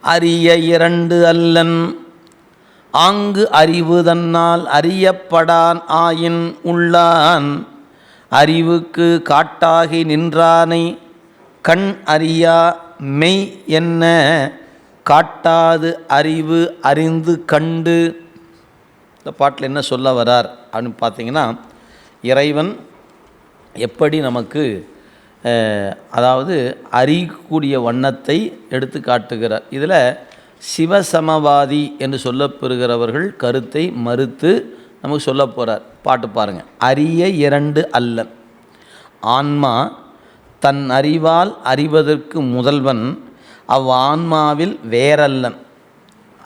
அரிய இரண்டு அல்லன். ஆங்கு அறிவு தன்னால் அறியப்படான் ஆயின் உள்ளான். அறிவுக்கு காட்டாகி நின்றானை கண் அறியா மெய் என்ன? காட்டாது அறிவு அறிந்து கண்டு. இந்த பாட்டில் என்ன சொல்ல வரார் அப்படின்னு பார்த்தீங்கன்னா இறைவன் எப்படி நமக்கு அதாவது அறியக்கூடிய வண்ணத்தை எடுத்து காட்டுகிறார் இதில் சிவசமவாதி என்று சொல்லப்பெறுகிறவர்கள் கருத்தை மறுத்து நமக்கு சொல்ல போகிறார் பாட்டு பாருங்கள் அரிய இரண்டு அல்லன் ஆன்மா தன் அறிவால் அறிவதற்கு முதல்வன். அவ் ஆன்மாவில் வேறல்லன்.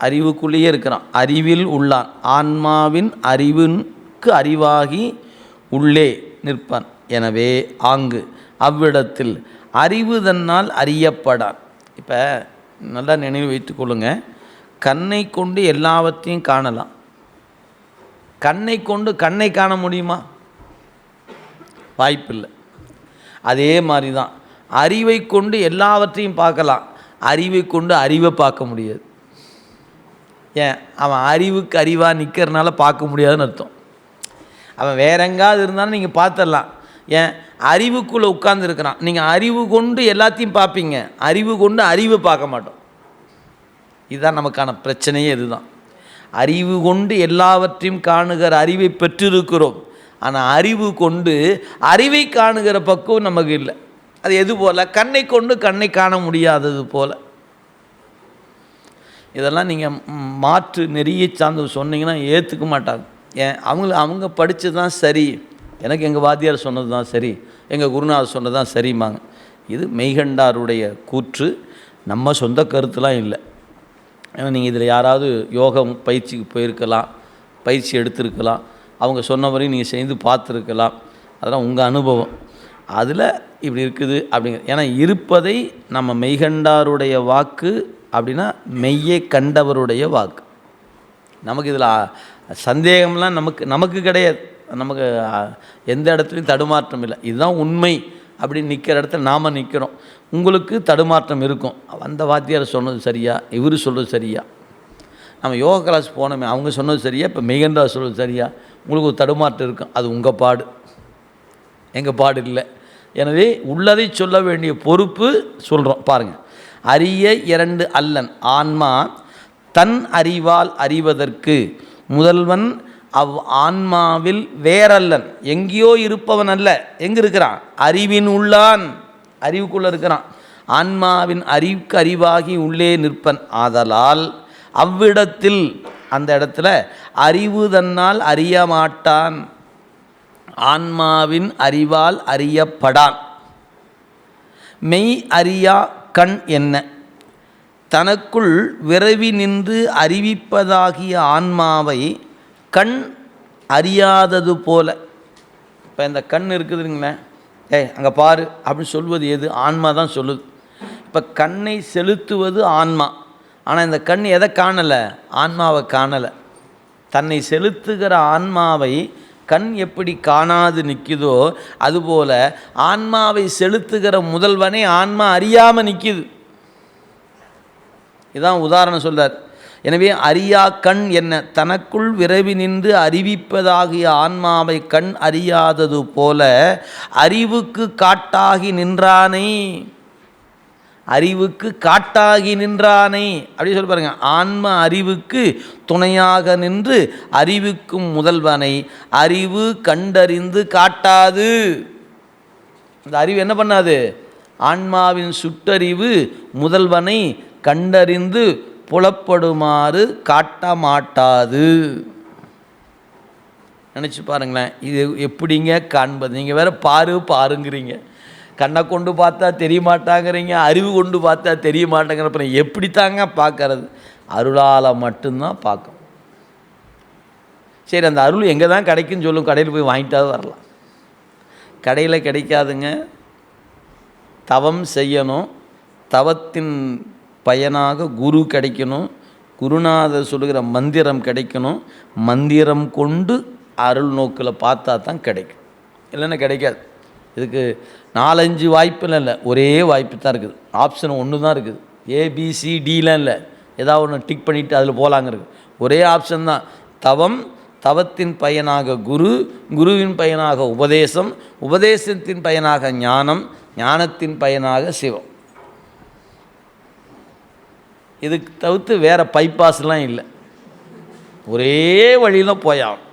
அறிவுக்குள்ளேயே இருக்கிறான். அறிவில் உள்ளான். ஆன்மாவின் அறிவுக்கு அறிவாகி உள்ளே நிற்பான். எனவே ஆங்கு அவ்விடத்தில் அறிவு தன்னால் அறியப்படான் இப்போ நல்லா நினைவு வைத்து கொள்ளுங்க. கண்ணை கொண்டு எல்லாவற்றையும் காணலாம். கண்ணை கொண்டு கண்ணை காண முடியுமா? வாய்ப்பில்லை. அதே மாதிரி தான் அறிவை கொண்டு எல்லாவற்றையும் பார்க்கலாம். அறிவை கொண்டு அறிவை பார்க்க முடியாது. ஏன்? அவன் அறிவுக்கு அறிவாக நிற்கிறனால பார்க்க முடியாதுன்னு அர்த்தம். அவன் வேற எங்காவது இருந்தாலும் நீங்கள் பார்த்துடலாம். ஏன்? அறிவுக்குள்ளே உட்கார்ந்துருக்கிறான். நீங்கள் அறிவு கொண்டு எல்லாத்தையும் பார்ப்பீங்க. அறிவு கொண்டு அறிவு பார்க்க மாட்டோம். இதுதான் நமக்கான பிரச்சனையே இதுதான். அறிவு கொண்டு எல்லாவற்றையும் காணுகிற அறிவை பெற்றிருக்கிறோம். ஆனால் அறிவு கொண்டு அறிவை காணுகிற பக்குவம் நமக்கு இல்லை. அது எது போல்? கண்ணை கொண்டு கண்ணை காண முடியாதது போல். இதெல்லாம் நீங்கள் மாற்று நெறிய சார்ந்து சொன்னீங்கன்னா ஏற்றுக்க மாட்டாங்க. ஏன்? அவங்கள அவங்க படித்தது தான் சரி. எனக்கு எங்கள் வாத்தியார் சொன்னது தான் சரி எங்கள் குருநாதர் சொன்னது தான் சரிம்பாங்க. இது மெய்கண்டாருடைய கூற்று. நம்ம சொந்த கருத்துலாம் இல்லை. ஏன்னா நீங்கள் இதில் யாராவது யோகம் பயிற்சிக்கு போயிருக்கலாம் பயிற்சி எடுத்திருக்கலாம் அவங்க சொன்னவரை நீங்கள் செய்து பார்த்துருக்கலாம். அதெல்லாம் உங்கள் அனுபவம். அதில் இப்படி இருக்குது அப்படிங்கிற ஏன்னா இருப்பதை நம்ம மெய்கண்டாருடைய வாக்கு அப்படின்னா மெய்யை கண்டவருடைய வாக்கு. நமக்கு இதில் சந்தேகம்லாம் நமக்கு நமக்கு கிடையாது. நமக்கு எந்த இடத்துலையும் தடுமாற்றம் இல்லை. இதுதான் உண்மை அப்படின்னு நிற்கிற இடத்துல நாம் நிற்கிறோம் உங்களுக்கு தடுமாற்றம் இருக்கும். அந்த வாத்தியார் சொன்னது சரியா? இவர் சொல்கிறது சரியா? நம்ம யோகா கிளாஸ் போனோமே அவங்க சொன்னது சரியா? இப்போ மெய்கண்டா சொல்கிறது சரியா? உங்களுக்கு ஒரு தடுமாற்றம் இருக்கும். அது உங்கள் பாடு. எங்கள் பாடு இல்லை. எனவே உள்ளதை சொல்ல வேண்டிய பொறுப்பு சொல்கிறோம் பாருங்கள் அரிய இரண்டு அல்லன். ஆன்மா தன் அறிவால் அறிவதற்கு முதல்வன் அவ் ஆன்மாவில் வேறல்லன். எங்கேயோ இருப்பவன் அல்ல. எங்கே இருக்கிறான் அறிவின் உள்ளான். அறிவுக்குள்ளே இருக்கிறான். ஆன்மாவின் அறிவுக்கு அறிவாகி உள்ளே நிற்பன். ஆதலால் அவ்விடத்தில் அந்த இடத்துல அறிவு தன்னால் அறிய மாட்டான் ஆன்மாவின் அறிவால் அறியப்படான். மெய் அறியா கண் என்ன? தனக்குள் விரவி நின்று அறிவிப்பதாகிய ஆன்மாவை கண் அறியாதது போல. இப்போ இந்த கண் இருக்குதுங்களேன். ஏய் அங்கே பாரு அப்படின்னு சொல்வது எது? ஆன்மா தான் சொல்லுது. இப்போ கண்ணை செலுத்துவது ஆன்மா. ஆனால் இந்த கண் எதை காணலை? ஆன்மாவை காணலை. தன்னை செலுத்துகிற ஆன்மாவை கண் எப்படி காணாது நிற்குதோ அதுபோல் ஆன்மாவை செலுத்துகிற முதல்வனை ஆன்மா அறியாமல் நிற்கிது இதான் உதாரணம் சொல்கிறார் எனவே அறியா கண் என்ன? தனக்குள் விரைவி நின்று அறிவிப்பதாகிய ஆன்மாவை கண் அறியாதது போல அறிவுக்கு காட்டாகி நின்றானே. அறிவுக்கு காட்டாகி நின்றானே. அப்படி சொல்லி பாருங்க. ஆன்ம அறிவுக்கு துணையாக நின்று அறிவுக்கும் முதல்வனை அறிவு கண்டறிந்து காட்டாது. இந்த அறிவு என்ன பண்ணாது? ஆன்மாவின் சுட்டறிவு முதல்வனை கண்டறிந்து புலப்படுமாறு காட்ட மாட்டாது நினச்சி பாருங்களேன் இது எப்படிங்க காண்பது? நீங்கள் வேறு பாரு பாருங்கிறீங்க. கண்ணை கொண்டு பார்த்தா தெரிய மாட்டாங்கிறீங்க அறிவு கொண்டு பார்த்தா தெரிய மாட்டேங்கிற அப்புறம் எப்படி தாங்க பார்க்கறது? அருளால் மட்டும்தான் பார்க்கும். சரி அந்த அருள் எங்கே தான் கிடைக்குன்னு சொல்லும் கடையில் போய் வாங்கிட்டாவது வரலாம். கடையில் கிடைக்காதுங்க. தவம் செய்யணும். தவத்தின் பயனாக குரு கிடைக்கணும். குருநாதர் சொல்லுகிற மந்திரம் கிடைக்கணும். மந்திரம் கொண்டு அருள் நோக்கில் பார்த்தா தான் கிடைக்கும். இல்லைன்னா கிடைக்காது. இதுக்கு நாலஞ்சு வாய்ப்புலாம் இல்லை. ஒரே வாய்ப்பு தான் இருக்குது. ஆப்ஷன் ஒன்று தான் இருக்குது. ஏபிசிடிலாம் இல்லை. ஏதாவது ஒன்று டிக் பண்ணிவிட்டு அதில் போகலாங்கிறது ஒரே ஆப்ஷன் தான். தவம் தவத்தின் பயனாக குரு குருவின் பயனாக உபதேசம் உபதேசத்தின் பயனாக ஞானம் ஞானத்தின் பயனாக சிவம். இதுக்கு தவிர்த்து வேறு பைபாஸ்லாம் இல்லை. ஒரே வழியில் போயாகும்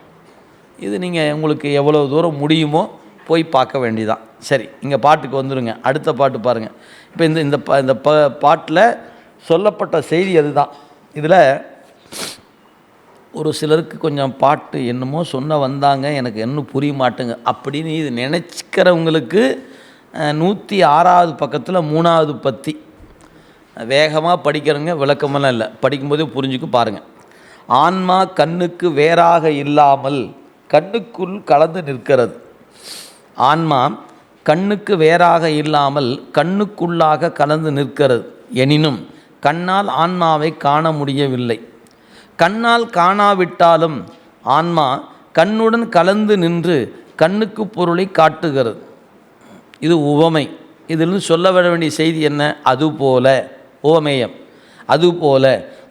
இது நீங்கள் உங்களுக்கு எவ்வளோ தூரம் முடியுமோ போய் பார்க்க வேண்டியதான் சரி இங்கே பாட்டுக்கு வந்துடுங்க அடுத்த பாட்டு பாருங்கள் இப்போ இந்த இந்த ப இந்த ப பாட்டில் சொல்லப்பட்ட செய்தி அதுதான். இதில் ஒரு சிலருக்கு கொஞ்சம் பாட்டு என்னமோ சொன்ன வந்தாங்க எனக்கு இன்னும் புரிய மாட்டேங்க அப்படின்னு இது நினச்சிக்கிறவங்களுக்கு நூற்றி ஆறாவது பக்கத்தில் மூணாவது பத்தி. வேகமாக படிக்கிறவங்க விளக்கமெல்லாம் இல்லை. படிக்கும்போதே புரிஞ்சுக்கும் பாருங்கள் ஆன்மா கண்ணுக்கு வேறாக இல்லாமல் கண்ணுக்குள் கலந்து நிற்கிறது. ஆன்மா கண்ணுக்கு வேறாக இல்லாமல் கண்ணுக்குள்ளாக கலந்து நிற்கிறது. எனினும் கண்ணால் ஆன்மாவை காண முடியவில்லை. கண்ணால் காணாவிட்டாலும் ஆன்மா கண்ணுடன் கலந்து நின்று கண்ணுக்கு பொருளை காட்டுகிறது. இது உவமை. இதிலிருந்து சொல்ல வர வேண்டிய செய்தி என்ன? அதுபோல. உவமேயம் அதுபோல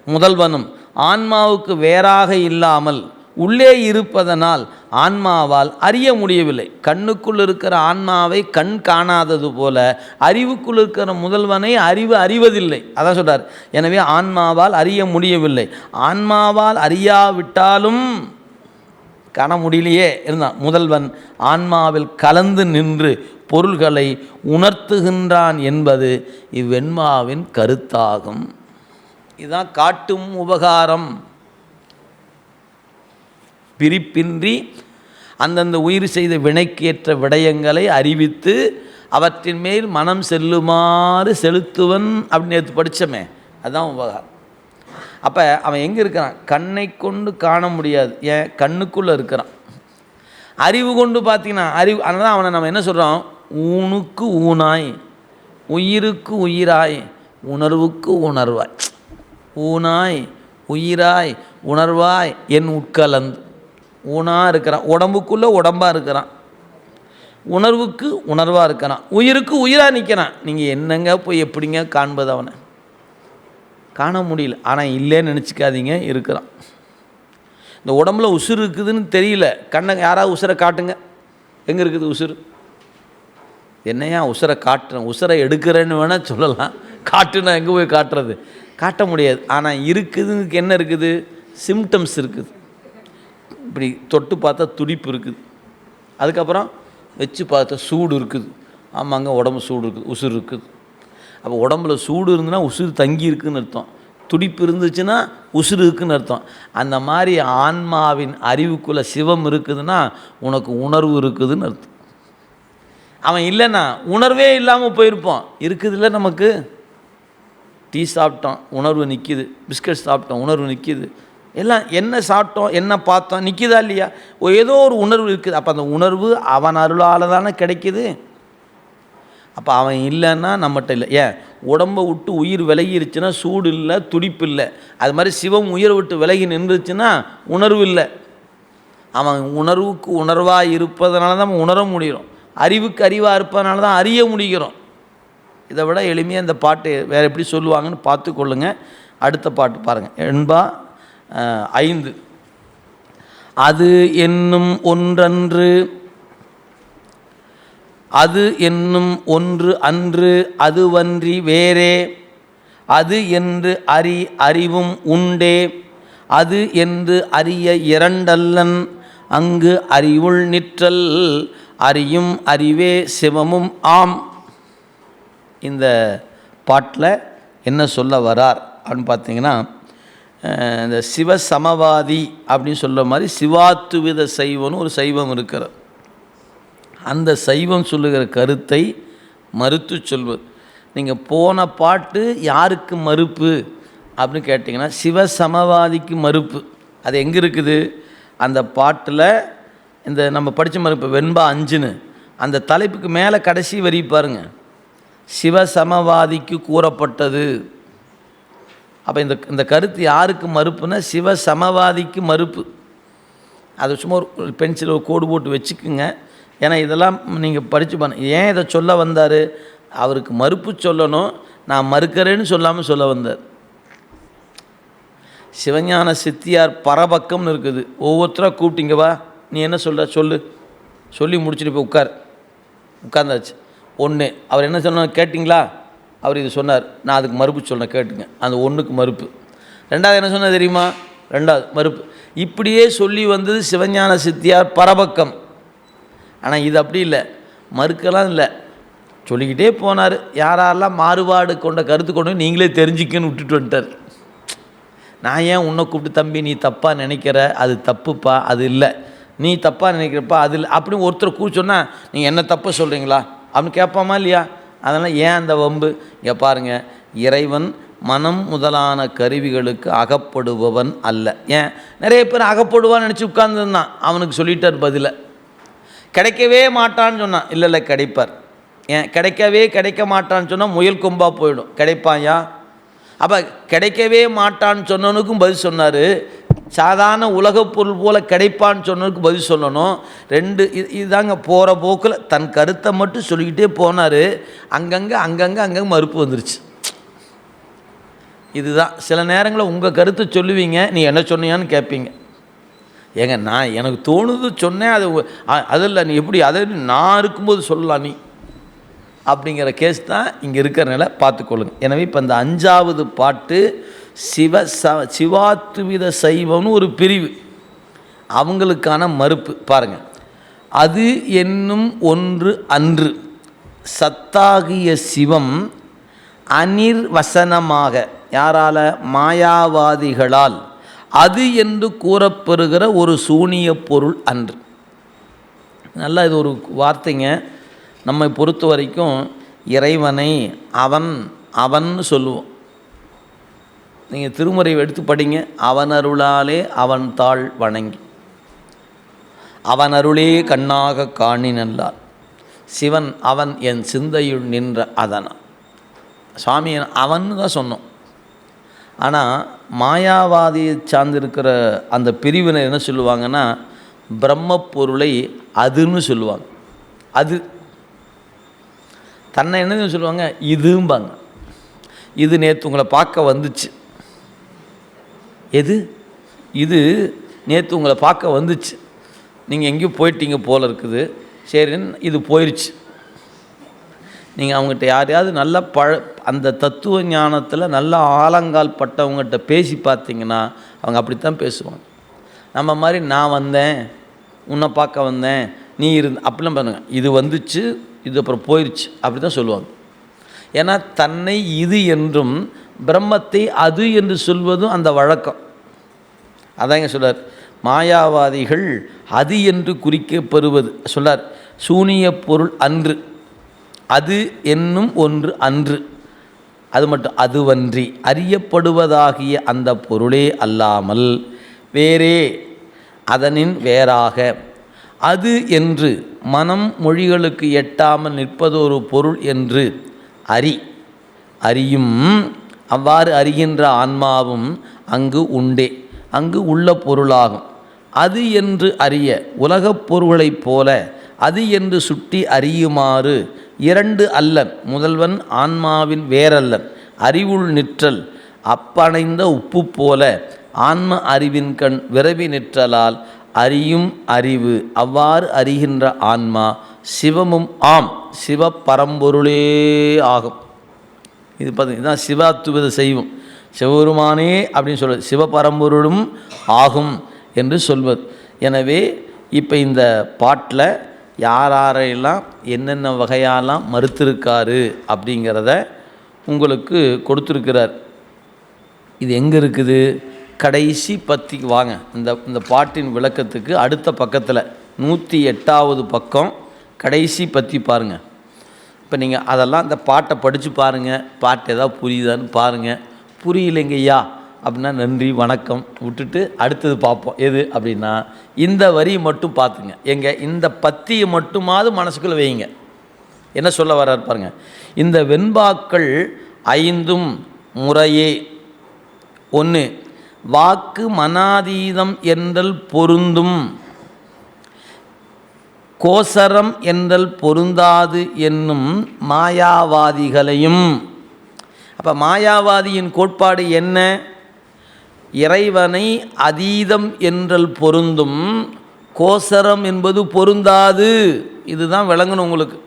முதல்வனும் ஆன்மாவுக்கு வேறாக இல்லாமல் உள்ளே இருப்பதனால் ஆன்மாவால் அறிய முடியவில்லை. கண்ணுக்குள் இருக்கிற ஆன்மாவை கண் காணாதது போல அறிவுக்குள் இருக்கிற முதல்வனை அறிவு அறிவதில்லை. அதான் சொல்கிறார் எனவே ஆன்மாவால் அறிய முடியவில்லை. ஆன்மாவால் அறியாவிட்டாலும் காண முடியலையே. இருந்தான். முதல்வன் ஆன்மாவில் கலந்து நின்று பொருள்களை உணர்த்துகின்றான் என்பது இவ்வெண்மாவின் கருத்தாகும். இதுதான் காட்டும் உபகாரம். பிரிப்பின்றி அந்தந்த உயிர் செய்த வினைக்கேற்ற விடயங்களை அறிவித்து அவற்றின் மேல் மனம் செல்லுமாறு செலுத்துவன் அப்படின்னு நேற்று படித்தோமே அதுதான் உபகாரம். அப்போ அவன் எங்கே இருக்கிறான்? கண்ணை கொண்டு காண முடியாது. ஏன்? கண்ணுக்குள்ளே இருக்கிறான். அறிவு கொண்டு பார்த்தீங்கன்னா அறிவு அதனால் அவனை நம்ம என்ன சொல்கிறோம் ஊனுக்கு ஊனாய் உயிருக்கு உயிராய் உணர்வுக்கு உணர்வாய். ஊனாய் உயிராய் உணர்வாய் என் உட்கலந்து. ஊனாக இருக்கிறான் உடம்புக்குள்ளே உடம்பாக இருக்கிறான். உணர்வுக்கு உணர்வாக இருக்கிறான் உயிருக்கு உயிராக நிற்கிறான் நீங்கள் என்னங்க போய் எப்படிங்க காண்பது அவனை? காண முடியல ஆனால் இல்லைன்னு நினச்சிக்காதீங்க இருக்கிறான். இந்த உடம்புல உசுறு இருக்குதுன்னு தெரியல கண்ணை யாராவது உசுரை காட்டுங்க. எங்கே இருக்குது உசுறு? என்னையா உசுரை காட்டுறேன் உசுரை எடுக்கிறேன்னு வேணால் சொல்லலாம். காட்டுனா எங்கே போய் காட்டுறது? காட்ட முடியாது. ஆனால் இருக்குதுக்கு என்ன இருக்குது? சிம்டம்ஸ் இருக்குது. இப்படி தொட்டு பார்த்தா துடிப்பு இருக்குது. அதுக்கப்புறம் வச்சு பார்த்தா சூடு இருக்குது. ஆமாங்க உடம்பு சூடு இருக்குது. உசுறு இருக்குது. அப்போ உடம்புல சூடு இருந்துன்னா உசுறு தங்கி இருக்குதுன்னு அர்த்தம். துடிப்பு இருந்துச்சுன்னா உசுறு இருக்குதுன்னு அர்த்தம். அந்த மாதிரி ஆன்மாவின் அறிவுக்குள்ளே சிவம் இருக்குதுன்னா உனக்கு உணர்வு இருக்குதுன்னு அர்த்தம். அவன் இல்லைன்னா உணர்வே இல்லாமல் போயிருப்பான். இருக்குதுல்ல நமக்கு? டீ சாப்பிட்டோம் உணர்வு நிற்கிது பிஸ்கட் சாப்பிட்டோம் உணர்வு நிற்கிது எல்லாம் என்ன சாப்பிட்டோம் என்ன பார்த்தோம் நிற்கிதா இல்லையா? ஓ, ஏதோ ஒரு உணர்வு இருக்குது. அப்போ அந்த உணர்வு அவன் அருளால் தானே கிடைக்கிது. அப்போ அவன் இல்லைன்னா நம்மகிட்ட இல்லை. ஏன்? உடம்பை விட்டு உயிர் விலகிருச்சுன்னா சூடு இல்லை துடிப்பு இல்லை. அது மாதிரி சிவம் உயிரை விட்டு விலகி நின்றுச்சுன்னா உணர்வு இல்லை. அவன் உணர்வுக்கு உணர்வாக இருப்பதனால தான் நம்ம உணர முடியும். அறிவுக்கு அறிவாக இருப்பதனால தான் அறிய முடிகிறோம். இதை விட எளிமையாக இந்த பாட்டு வேறு எப்படி சொல்லுவாங்கன்னு பார்த்து கொள்ளுங்க. அடுத்த பாட்டு பாருங்கள் என்பா ஐந்து. அது என்னும் ஒன்றன்று அது என்னும் ஒன்று அன்று அதுவன்றி வேறே. அது என்று அறி அறிவும் உண்டே. அது என்று அறிய இரண்டல்லன் அங்கு அறிவுள் நிற்றல் அறியும் அறிவே சிவமும் ஆம். இந்த பாட்டில் என்ன சொல்ல வரார் அப்படின்னு பார்த்தீங்கன்னா இந்த சிவ சமவாதி அப்படின்னு சொல்ல மாதிரி சிவாத்துவித சைவம்னு ஒரு சைவம் இருக்கிறது. அந்த சைவம் சொல்லுகிற கருத்தை மறுத்து சொல்வது. நீங்கள் போன பாட்டு யாருக்கு மறுப்பு அப்படின்னு கேட்டிங்கன்னா சிவ சமவாதிக்கு மறுப்பு. அது எங்கே இருக்குது? அந்த பாட்டில் இந்த நம்ம படித்த மறுப்பு வெண்பா அஞ்சுன்னு அந்த தலைப்புக்கு மேலே கடைசி வரி பாருங்க. சிவ சமவாதிக்கு கூறப்பட்டது. அப்போ இந்த இந்த கருத்து யாருக்கு மறுப்புன்னா சிவ சமவாதிக்கு மறுப்பு. அது சும்மா ஒரு பென்சில் ஒரு கோடு போட்டு வச்சுக்குங்க. ஏன்னா இதெல்லாம் நீங்கள் படித்து பண்ண ஏன் இதை சொல்ல வந்தார்? அவருக்கு மறுப்பு சொல்லணும். நான் மறுக்கிறேன்னு சொல்லாமல் சொல்ல வந்தார். சிவஞான சித்தியார் பரபக்கம்னு இருக்குது. ஒவ்வொருத்தராக கூப்பிட்டீங்க வா. நீ என்ன சொல்கிற சொல்லு. சொல்லி முடிச்சுட்டு போய் உட்கார். உட்கார்ந்தாச்சு. ஒன்று அவர் என்ன சொன்னார் கேட்டிங்களா? அவர் இது சொன்னார். நான் அதுக்கு மறுப்பு சொன்னேன் கேட்டுங்க. அந்த ஒன்றுக்கு மறுப்பு. ரெண்டாவது என்ன சொன்னால் தெரியுமா? ரெண்டாவது மறுப்பு. இப்படியே சொல்லி வந்தது சிவஞான சித்தியார் பரபக்கம். ஆனால் இது அப்படி இல்லை. மறுக்கலாம் இல்லை. சொல்லிக்கிட்டே போனார். யாரெல்லாம் மாறுபாடு கொண்ட கருத்து கொண்டு நீங்களே தெரிஞ்சுக்கன்னு விட்டுட்டு வந்துட்டார். நான் ஏன் உன்னை கூப்பிட்டு தம்பி நீ தப்பாக நினைக்கிற? அது தப்புப்பா? அது இல்லை. நீ தப்பாக நினைக்கிறப்பா அது இல்லை அப்படின்னு ஒருத்தர் கூ சொன்னால் நீங்கள் என்ன தப்பு சொல்கிறீங்களா அப்படின்னு கேட்பாமா இல்லையா? அதனால் ஏன் அந்த வம்பு? இங்கே பாருங்கள் இறைவன் மனம் முதலான கருவிகளுக்கு அகப்படுபவன் அல்ல. ஏன்? நிறைய பேர் அகப்படுவான்னு நினச்சி உட்கார்ந்துருந்தான் அவனுக்கு சொல்லிட்டார் பதிலை. கிடைக்கவே மாட்டான்னு சொன்னான். இல்லை இல்லை கிடைப்பார். ஏன்? கிடைக்கவே கிடைக்க மாட்டான்னு சொன்னால் முயல் கொம்பாக போயிடும். கிடைப்பாயா? அப்போ கிடைக்கவே மாட்டான்னு சொன்னவனுக்கும் பதில் சொன்னார். சாதாரண உலகப் பொருள் போல் கிடைப்பான்னு சொன்னதுக்கு பதில் சொல்லணும். ரெண்டு இது இதுதாங்க போகிற போக்கில் தன் கருத்தை மட்டும் சொல்லிக்கிட்டே போனார். அங்கங்கே அங்கங்கே அங்கங்கே மறுப்பு வந்துருச்சு. இதுதான். சில நேரங்களில் உங்கள் கருத்தை சொல்லுவீங்க நீ என்ன சொன்னியான்னு கேட்பீங்க ஏங்க நான் எனக்கு தோணுது சொன்னேன் அது உ- இல்லை அதில் நீ எப்படி அதை நான் இருக்கும்போது சொல்லலாம் நீ. அப்படிங்கிற கேஸ் தான் இங்கே இருக்கிறனால பார்த்துக்கொள்ளுங்க. எனவே இப்போ இந்த அஞ்சாவது பாட்டு சிவ ச சிவாத்துவித சைவம்னு ஒரு பிரிவு. அவங்களுக்கான மறுப்பு பாருங்கள் அது என்னும் ஒன்று அன்று. சத்தாகிய சிவம் அனிர்வசனமாக யாரால? மாயாவாதிகளால். அது என்று கூறப்பெறுகிற ஒரு சூனிய பொருள் அன்று. நல்லா இது ஒரு வார்த்தைங்க. நம்மை பொறுத்த வரைக்கும் இறைவனை அவன் அவன்னு சொல்லுவோம். நீங்கள் திருமுறை எடுத்து படிங்க. அவன் அருளாலே அவன் தாள் வணங்கி. அவன் அருளே கண்ணாக காணினல்லார் சிவன் அவன் என் சிந்தையுள் நின்ற அதனா. சுவாமி அவன் தான் சொன்னோம். ஆனால் மாயாவாதியை சார்ந்திருக்கிற அந்த பிரிவினர் என்ன சொல்லுவாங்கன்னா பிரம்ம பொருளை அதுன்னு சொல்லுவாங்க. அது. தன்னை என்னதுன்னு சொல்லுவாங்க? இதும்பாங்க. இது நேற்று உங்களை பார்க்க வந்துச்சு. எது? இது நேற்று உங்களை பார்க்க வந்துச்சு. நீங்கள் எங்கேயும் போயிட்டீங்க போல இருக்குது. சரின்னு இது போயிடுச்சு நீங்கள் அவங்ககிட்ட யாரையாவது நல்ல பழ அந்த தத்துவ ஞானத்தில் நல்ல ஆலங்கால் பட்டவங்ககிட்ட பேசி பார்த்தீங்கன்னா அவங்க அப்படித்தான் பேசுவாங்க. நம்ம மாதிரி நான் வந்தேன் உன்னை பார்க்க வந்தேன் நீ இருந்த அப்படிலாம் பண்ணுங்க. இது வந்துச்சு இது அப்புறம் போயிடுச்சு அப்படி தான் சொல்லுவாங்க. ஏன்னா தன்னை இது என்றும் பிரம்மத்தை அது என்று சொல்வதும் அந்த வழக்கம். அதாங்க சொல்றார். மாயாவாதிகள் அது என்று குறிக்கப்பெறுவது சொல்லார் சூனிய பொருள் அன்று. அது என்னும் ஒன்று அன்று. அது மட்டும் அதுவன்றி. அறியப்படுவதாகிய அந்த பொருளே அல்லாமல் வேறே அதனின் வேறாக. அது என்று மனம் மொழிகளுக்கு எட்டாமல் நிற்பதொரு பொருள் என்று அறி. அறியும் அவ்வாறு அறிகின்ற ஆன்மாவும் அங்கு உண்டே அங்கு உள்ள பொருளாகும். அது என்று அறிய உலகப் பொருளைப் போல அது என்று சுட்டி அறியுமாறு இரண்டு அல்லன் முதல்வன் ஆன்மாவின் வேறல்லன் அறிவுள் நிற்றல் அப்பணைந்த உப்பு போல ஆன்ம அறிவின் கண் விரவி நிற்றலால் அறியும் அறிவு அவ்வாறு அறிகின்ற ஆன்மா சிவமும் ஆம் சிவ பரம்பொருளே ஆகும். இது பார்த்து இதுதான் சிவாத்துவத செய்வோம். சிவபெருமானே அப்படின்னு சொல்வது சிவபரம்பொருளும் ஆகும் என்று சொல்வது. எனவே இப்போ இந்த பாட்டில் யார் யாரையெல்லாம் என்னென்ன வகையாலாம் மறுத்திருக்காரு அப்படிங்கிறத உங்களுக்கு கொடுத்துருக்கிறார். இது எங்கே இருக்குது? கடைசி பத்திக்கு வாங்க இந்த இந்த பாட்டின் விளக்கத்துக்கு அடுத்த பக்கத்தில் நூற்றி எட்டாவது பக்கம் கடைசி பத்தி பாருங்கள் இப்போ நீங்கள் அதெல்லாம் இந்த பாட்டை படித்து பாருங்கள் பாட்டு ஏதாவது புரியுதான்னு பாருங்கள் புரியலைங்கய்யா அப்படின்னா நன்றி வணக்கம். விட்டுட்டு அடுத்தது பார்ப்போம். எது அப்படின்னா இந்த வரியை மட்டும் பார்த்துங்க. எங்கள் இந்த பத்தியை மட்டுமாவது மனசுக்குள்ளே வைங்க என்ன சொல்ல வர்றாரு பாருங்கள் இந்த வெண்பாக்கள் ஐந்தும் முறையே. ஒன்று வாக்கு மனாதீதம் என்றல் பொருந்தும். கோசரம் என்றல் பொருந்தாது என்னும் மாயாவாதிகளையும். அப்போ மாயாவாதியின் கோட்பாடு என்ன? இறைவனை அதீதம் என்றல் பொருந்தும் கோசரம் என்பது பொருந்தாது. இதுதான் விளங்கணும் உங்களுக்கு.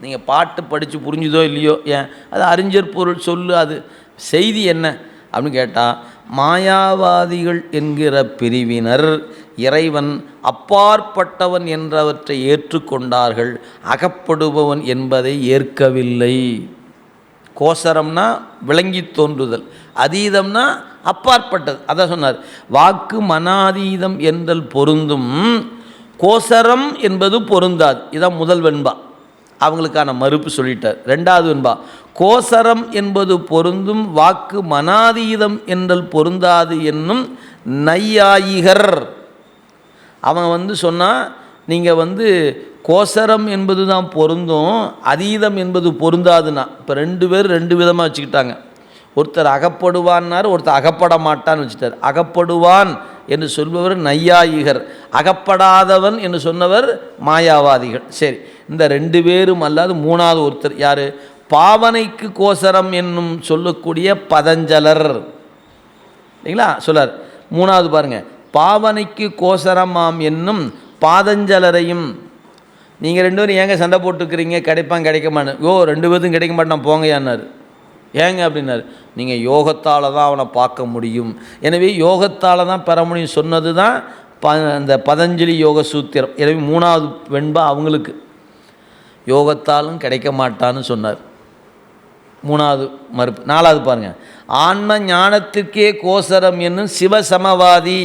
நீங்கள் பாட்டு படித்து புரிஞ்சுதோ இல்லையோ? ஏன்? அது அறிஞர் பொருள் சொல்லு அது செய்தி என்ன? அப்படின்னு கேட்டால் மாயாவாதிகள் என்கிற பிரிவினர் இறைவன் அப்பாற்பட்டவன் என்றவற்றை ஏற்றுக்கொண்டார்கள் அகப்படுபவன் என்பதை ஏற்கவில்லை. கோசரம்னா விளங்கி தோன்றுதல் அதீதம்னா அப்பாற்பட்டது. அதான் சொன்னார் வாக்கு மனாதீதம் என்றல் பொருந்தும் கோசரம் என்பது பொருந்தாது. இதான் முதல் வெண்பா. அவங்களுக்கான மறுப்பு சொல்லிட்டார். ரெண்டாவது வெண்பா கோசரம் என்பது பொருந்தும் வாக்கு மனாதீதம் என்றல் பொருந்தாது என்னும் நையாயிகர். அவன் வந்து சொன்னால் நீங்கள் வந்து கோசரம் என்பது தான் பொருந்தும் அதீதம் என்பது பொருந்தாதுன்னா. இப்போ ரெண்டு பேர் ரெண்டு விதமாக வச்சுக்கிட்டாங்க. ஒருத்தர் அகப்படுவான்னார் ஒருத்தர் அகப்பட மாட்டான்னு வச்சுட்டார். அகப்படுவான் என்று சொல்பவர் நையாயிகர் அகப்படாதவன் என்று சொன்னவர் மாயாவாதிகள். சரி இந்த ரெண்டு பேரும் அல்லாது மூணாவது ஒருத்தர் யார்? பாவனைக்கு கோசரம் என்னும் சொல்லக்கூடிய பதஞ்சலர். இல்லைங்களா? சொல்லார். மூணாவது பாருங்கள் பாவனைக்கு கோசரமாம் என்னும் பாதஞ்சலரையும் நீங்கள் ரெண்டு பேரும் ஏங்க சண்டை போட்டுக்கிறீங்க? கிடைப்பான் கிடைக்கமான்னு. யோ ரெண்டு பேர்த்தும் கிடைக்க மாட்டான் போங்கயான்னாரு ஏங்க அப்படின்னாரு. நீங்கள் யோகத்தால் தான் அவனை பார்க்க முடியும். எனவே யோகத்தால் தான் பெற முடியும் சொன்னது தான் ப அந்த பதஞ்சலி யோக சூத்திரம். எனவே மூணாவது வெண்பா அவங்களுக்கு. யோகத்தாலும் கிடைக்க மாட்டான்னு சொன்னார். மூணாவது மறுப்பு. நாலாவது பாருங்கள் ஆன்ம ஞானத்திற்கே கோசரம் என்னும் சிவசமவாதி.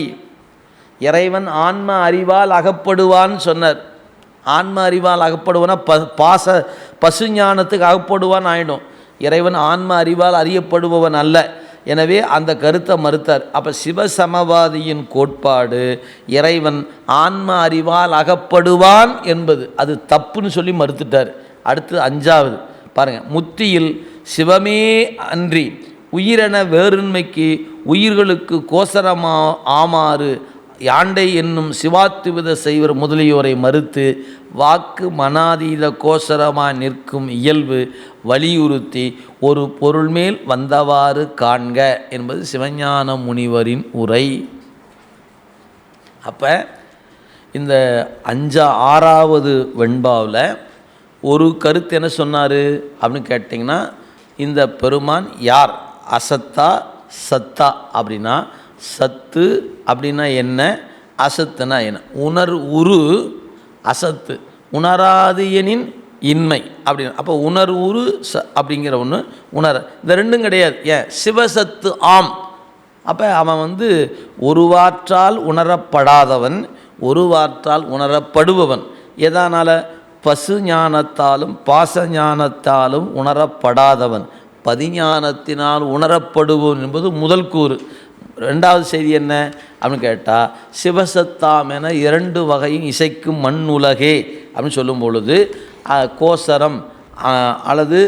இறைவன் ஆன்ம அறிவால் அகப்படுவான்னு சொன்னார். ஆன்ம அறிவால் அகப்படுவானா ப பாச பசு ஞானத்துக்கு அகப்படுவான் ஆயிடும். இறைவன் ஆன்ம அறிவால் அறியப்படுபவன் அல்ல. எனவே அந்த கருத்தை மறுத்தார். அப்போ சிவசமவாதியின் கோட்பாடு இறைவன் ஆன்ம அறிவால் அகப்படுவான் என்பது. அது தப்புன்னு சொல்லி மறுத்துட்டார். அடுத்து அஞ்சாவது. பாருங்கள் முத்தியில் சிவமே அன்றி உயிரென வேறின்மைக்கு உயிர்களுக்கு கோசரமா ஆமாறு யாண்டை என்னும் சிவாத்துவித செய்வர் முதலியோரை மறுத்து வாக்கு மனாதீத கோசரமாக நிற்கும் இயல்பு வலியுறுத்தி ஒரு பொருள் மேல் வந்தவாறு காண்க என்பது சிவஞான முனிவரின் உரை. அப்போ இந்த அஞ்சா ஆறாவது வெண்பாவில் ஒரு கருத்து என்ன சொன்னார் அப்படின்னு கேட்டிங்கன்னா இந்த பெருமான் யார்? அசத்தா சத்தா அப்படின்னா சத்து அப்படின்னா என்ன? அசத்துனா என்ன? உணர் உரு அசத்து. உணராது எனின் இன்மை அப்படின்னு. அப்போ உணர் உரு ச அப்படிங்கிற ஒன்று உணர. இந்த ரெண்டும் கிடையாது. ஏன்? சிவசத்து ஆம். அப்போ அவன் வந்து ஒருவாற்றால் உணரப்படாதவன் ஒருவாற்றால் உணரப்படுபவன். எதனால்? பசு ஞானத்தாலும் பாச ஞானத்தாலும் உணரப்படாதவன். பதிஞானத்தினால் உணரப்படுபவன் என்பது முதல் கூறு. ரெண்டாவது செய்தி என்ன அப்படின்னு கேட்டால் சிவசத்தாம் என இரண்டு வகையும் இசைக்கும் மண் உலகே அப்படின்னு சொல்லும் பொழுது கோசரம் அல்லது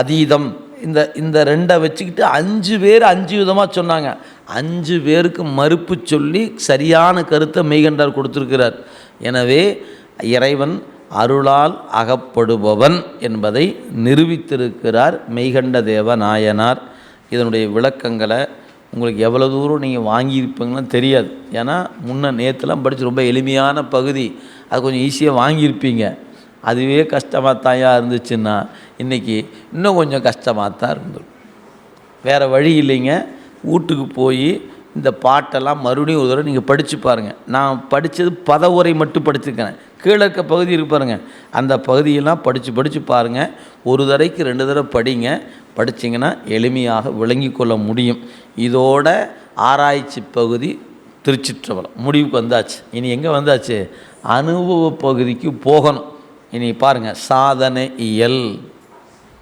அதீதம் இந்த இந்த ரெண்டை வச்சுக்கிட்டு அஞ்சு பேர் அஞ்சு விதமாக சொன்னாங்க. அஞ்சு பேருக்கு மறுப்பு சொல்லி சரியான கருத்தை மெய்கண்டார் கொடுத்துருக்கிறார். எனவே இறைவன் அருளால் அகப்படுபவன் என்பதை நிரூபித்திருக்கிறார் மெய்கண்ட தேவ நாயனார். இதனுடைய விளக்கங்களை உங்களுக்கு எவ்வளோ தூரம் நீங்கள் வாங்கியிருப்பீங்கன்னு தெரியாது. ஏன்னா முன்ன நேற்றுலாம் படித்து ரொம்ப எளிமையான பகுதி. அது கொஞ்சம் ஈஸியாக வாங்கியிருப்பீங்க. அதுவே கஷ்டமாக தாயாக இருந்துச்சுன்னா இன்றைக்கி இன்னும் கொஞ்சம் கஷ்டமாக தான் இருந்துடும் வேறு வழி இல்லைங்க. வீட்டுக்கு போய் இந்த பாட்டெல்லாம் மறுபடியும் ஒரு தடவை நீங்கள் படித்து பாருங்கள் நான் படித்தது பதவுரை மட்டும் படிச்சிருக்கேன் கீழே இருக்க பகுதி இருப்பாருங்க பாருங்கள் அந்த பகுதியெல்லாம் படித்து படித்து பாருங்கள் ஒரு தடவைக்கு ரெண்டு தடவை படிங்க. படிச்சிங்கன்னா எளிமையாக விளங்கி கொள்ள முடியும். இதோட ஆராய்ச்சி பகுதி திருச்சிற்றம்பலம். முடிவுக்கு வந்தாச்சு. இனி எங்கே வந்தாச்சு? அனுபவ பகுதிக்கு போகணும். இனி பாருங்கள் சாதனை இயல்.